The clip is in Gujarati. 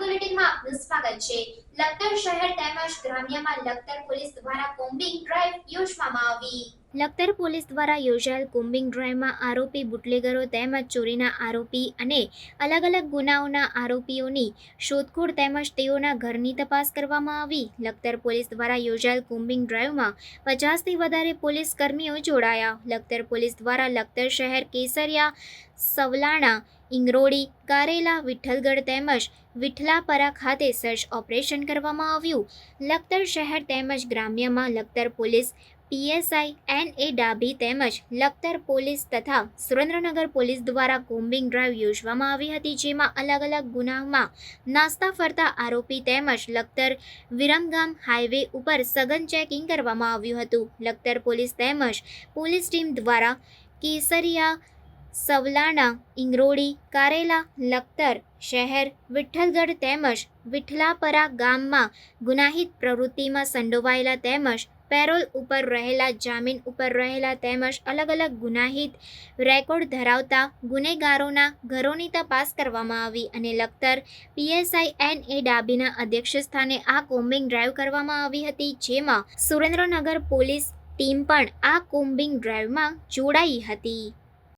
બુલેટિનમાં આપનું સ્વાગત છે. લખતર શહેર તેમજ ગ્રામ્યમાં લખતર પોલીસ દ્વારા કોમ્બિંગ ડ્રાઈવ યોજવામાં આવી. લખતર પોલીસ દ્વારા યોજાયેલ કોમ્બિંગ ડ્રાઈવમાં આરોપી, બુટલેગરો તેમજ ચોરીના આરોપી અને અલગ અલગ ગુનાઓના આરોપીઓની શોધખોળ તેમજ તેઓના ઘરની તપાસ કરવામાં આવી. લખતર પોલીસ દ્વારા યોજાયેલ કોમ્બિંગ ડ્રાઈવમાં પચાસથી વધારે પોલીસ કર્મીઓ જોડાયા. લખતર પોલીસ દ્વારા લખતર શહેર કેસરિયા સવલાણા ઇંગરોળી, કારેલા, વિઠ્ઠલગઢ તેમજ વિઠલાપરા ખાતે સર્ચ ઓપરેશન કરવામાં આવ્યું. લખતર શહેર તેમજ ગ્રામ્યમાં Lakhtar police, PSI, N A Dabhi તેમજ લખતર પોલીસ તથા સુરેન્દ્રનગર પોલીસ દ્વારા કોમ્બિંગ ડ્રાઈવ યોજવામાં આવી હતી, જેમાં અલગ અલગ ગુનામાં નાસ્તા ફરતા આરોપી તેમજ લખતર વિરમગામ હાઈવે ઉપર સઘન ચેકિંગ કરવામાં આવ્યું હતું. લખતર પોલીસ તેમજ પોલીસ ટીમ દ્વારા કેસરિયા સવલાણા, ઇંગરોળી, કારેલા, લખતર, શહેર, વિઠ્ઠલગઢ તેમજ વિઠલાપરા ગામમાં ગુનાહિત પ્રવૃત્તિમાં સંડોવાયેલા તેમજ પેરોલ ઉપર રહેલા, જામીન ઉપર રહેલા તેમજ અલગ અલગ ગુનાહિત રેકોર્ડ ધરાવતા ગુનેગારોના ઘરોની તપાસ કરવામાં આવી અને લખતર પીએસઆઈ એન એ ડાબીના અધ્યક્ષસ્થાને આ કોમ્બિંગ ડ્રાઈવ કરવામાં આવી હતી, જેમાં સુરેન્દ્રનગર પોલીસ ટીમ પણ આ કોમ્બિંગ ડ્રાઈવમાં જોડાઈ હતી.